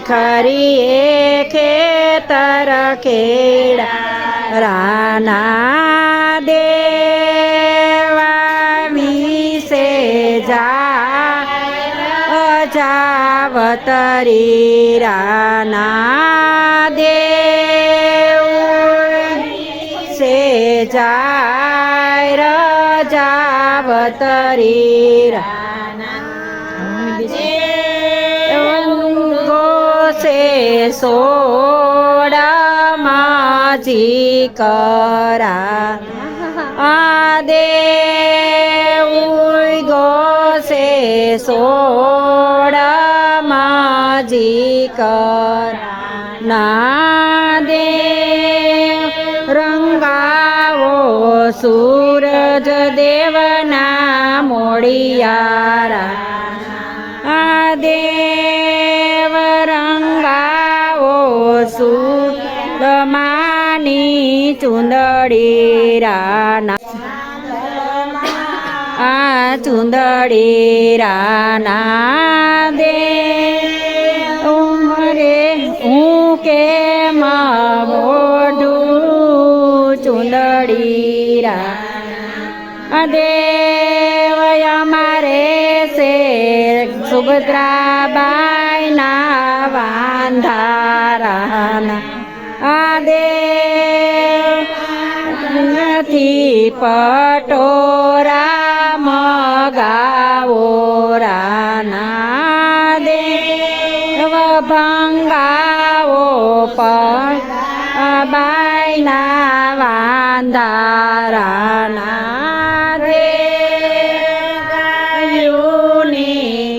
ખરી એ ખેતર ખેડા રાના દેવા વિશે જા અજાવતરી રાના દેવ સે જાય રજાવતરી ગોસે સોડા માજી કરા. આદેવ ગોસે સોડા માજી કરા. ના દે રંગાવો સૂરજ દેવના મોડિયારા. આ સુલમાની ચુંદડી રાના. આ ચુંદડી રાના દે ઉમરે હું કે મોઢું ચુંદડી રા દેવ અમારે છે સુભદ્રાબાઈ ના વાંધારાના આ નથી પટોરા મગાવો રાના દેવ ભંગાવો પણ બાઈના વાંધારાના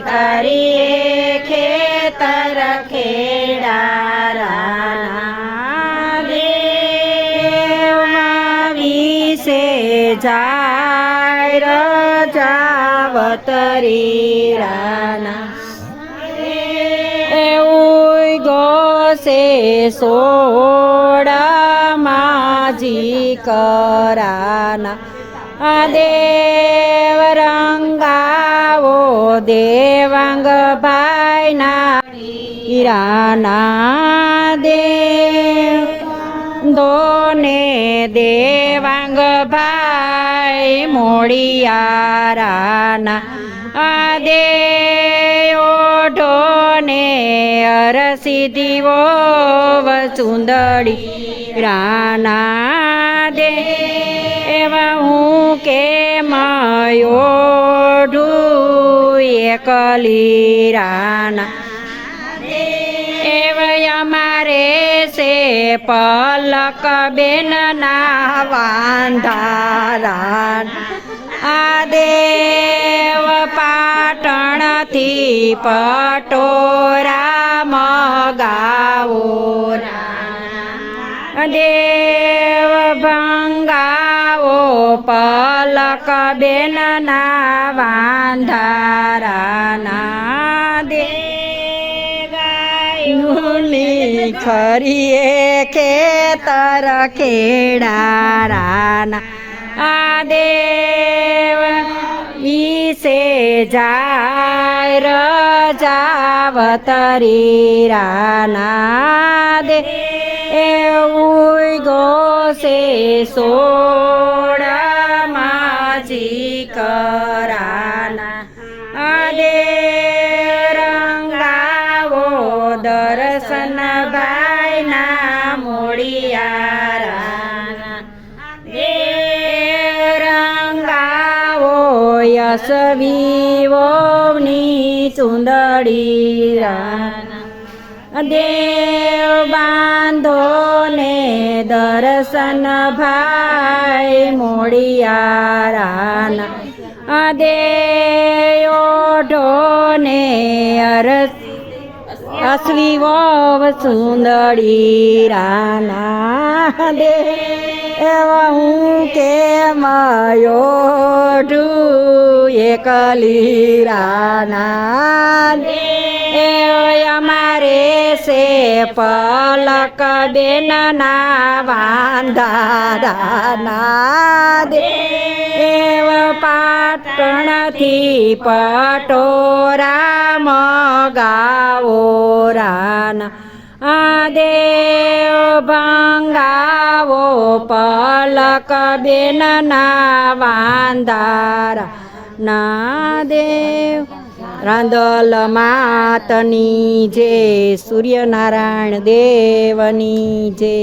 કરીએ ખેતર ખેડારાના જાય રજાવતરી રાના એવું ગોસે સોડા માજી કરાના. દેવ રંગાવો દેવાંગ ભાઈના ઈરાના દેવ. દોને દેવાંગ ભાઈ, મોડિયારાના આ દેવઢોને અરસિદ્ધિઓ વસુંદડી રાના દે. એવા હું કે મયોઢું, એકલી રાના એવય અમારે છે પલક બેન ના વાંધારા. આ દેવ પાટણથી પટોરા મગાવો દેવ ભંગાવો પલક બેન ના વાંધારાના ગાયુની ખરીએ ખેતર ખેડારાના આ દેવ વિશે જાય રજાવતરી રાના દે. એવું ગોસે સોડા દર્શન ભાઈના મોડિયારા રંગાવો યશવીવોની ચુંદડી રાના દેવ બાંધો ને દર્શન ભાઈ મોડિયારાના દેવ ને અરસ અસલી વવ સુંદરી રાના દે એવા હું કે મયોઢું એકલી રાના દે અમારે સે પલક બેન ના વાંધારાના દે એવ પાટણથી પટોરા મગાવો રા ના આ દેવ ભંગાવો પલક બેન ના વાંધારા ના દેવ રાંદલ માતની જે સૂર્યનારાયણ દેવની જે